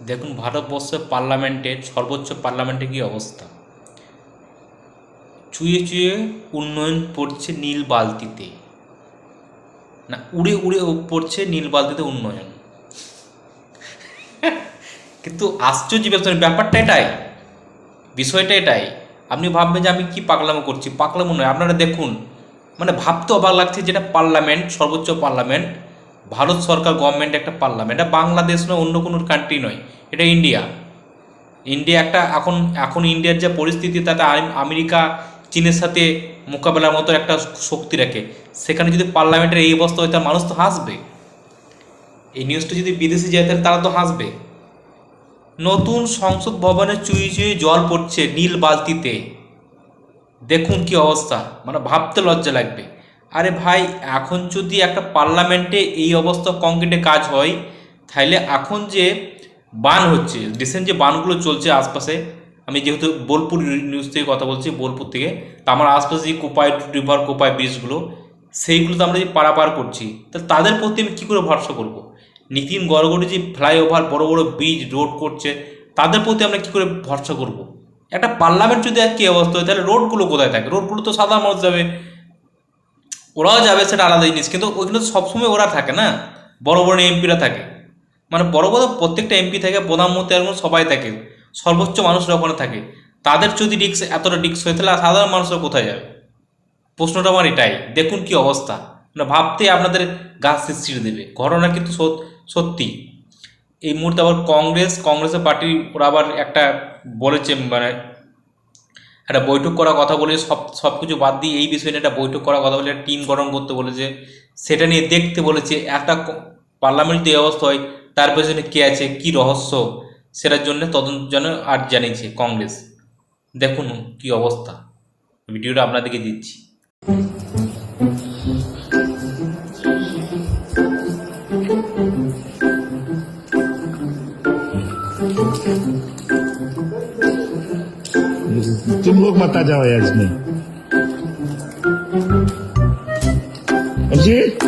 দেখুন, ভারতবর্ষের পার্লামেন্টের সর্বোচ্চ পার্লামেন্টে কী অবস্থা? চুয়ে চুয়ে উন্নয়ন পড়ছে নীল বালতিতে। না, উড়ে উড়ে পড়ছে নীল বালতিতে উন্নয়ন। কিন্তু আশ্চর্য ব্যাপার, ব্যাপারটা এটাই, বিষয়টা এটাই। আপনি ভাববেন যে আমি কি পাগলামো করছি? পাগলামো নয়, আপনারা দেখুন মানে ভাবতে অবাক লাগছে যেটা পার্লামেন্ট, সর্বোচ্চ পার্লামেন্ট। ভারত সরকার গভর্নমেন্ট একটা পার্লামেন্ট এটা বাংলাদেশ নয়, অন্য কোনো কান্ট্রি নয়। এটা ইন্ডিয়া ইন্ডিয়া একটা এখন এখন ইন্ডিয়ার যে পরিস্থিতি, তাতে আমেরিকা চীনের সাথে মোকাবেলার মতো একটা শক্তি রাখে। সেখানে যদি পার্লামেন্টের এই অবস্থা হয়, তাহলে মানুষ তো হাসবে। এই নিউজটা যদি বিদেশে যায়, তাহলে তারা তো হাসবে। নতুন সংসদ ভবনে চুই চুই জল পড়ছে নীল বালতিতে। দেখুন কি অবস্থা। মানে ভাবতে লজ্জা লাগবে। আরে ভাই, এখন যদি একটা পার্লামেন্টে এই অবস্থা কংক্রিটে কাজ হয় তাহলে এখন যে বান হচ্ছে রিসেন্ট যে বানগুলো চলছে আশপাশে, আমি যেহেতু বোলপুর নিউজ থেকে কথা বলছি, বোলপুর থেকে, তা আমার আশপাশে যে কোপাই রিভার কোপাই ব্রিজগুলো সেইগুলো তো আমরা যে পারাপার করছি, তা তাদের প্রতি আমি কী করে ভরসা করব? নীতিন গড়গড়ি যে ফ্লাইওভার বড় বড় ব্রিজ রোড করছে, তাদের প্রতি আমরা কী করে ভরসা করব? একটা পার্লামেন্ট যদি আর কি অবস্থা হয়, তাহলে রোডগুলো কোথায় থাকে? রোডগুলো তো সাধারণ মানুষ যাবে। ওরাও যাবে, সেটা আলাদা জিনিস। কিন্তু তো সবসময় ওরা থাকে না। বড় বড় এমপিরা থাকে। মানে বড় বড় প্রত্যেকটা এমপি থাকে প্রধানমন্ত্রী এরকম সবাই থাকে। সর্বোচ্চ মানুষরা ওখানে থাকে। তাদের যদি রিক্স এতটা রিক্স হয়ে, তাহলে সাধারণ মানুষরা কোথায় যাবে? প্রশ্নটা আমার এটাই। দেখুন কি অবস্থা। মানে ভাবতে আপনাদের গাছ ছিঁড়ে দেবে। ঘটনা কিন্তু সত্যি। এই মুহূর্তে আবার কংগ্রেস, কংগ্রেসের পার্টি, ওরা আবার একটা বলেছে মানে একটা বৈঠক করার কথা বলে সব সব কিছু বাদ দিয়ে এই বিষয়ে নিয়ে একটা বৈঠক করার কথা বলে, টিম গঠন করতে বলেছে। সেটা নিয়ে দেখতে বলেছে, একটা পার্লামেন্ট যে অবস্থা হয়, তার পেছনে কে আছে, কি রহস্য? সেটার জন্য তদন্ত জন্য আর জানিয়েছে কংগ্রেস। দেখুন কি অবস্থা। ভিডিওটা আপনাদেরকে দিচ্ছি। तुम लोग मत आ जाओ यार इसमें अभिजीत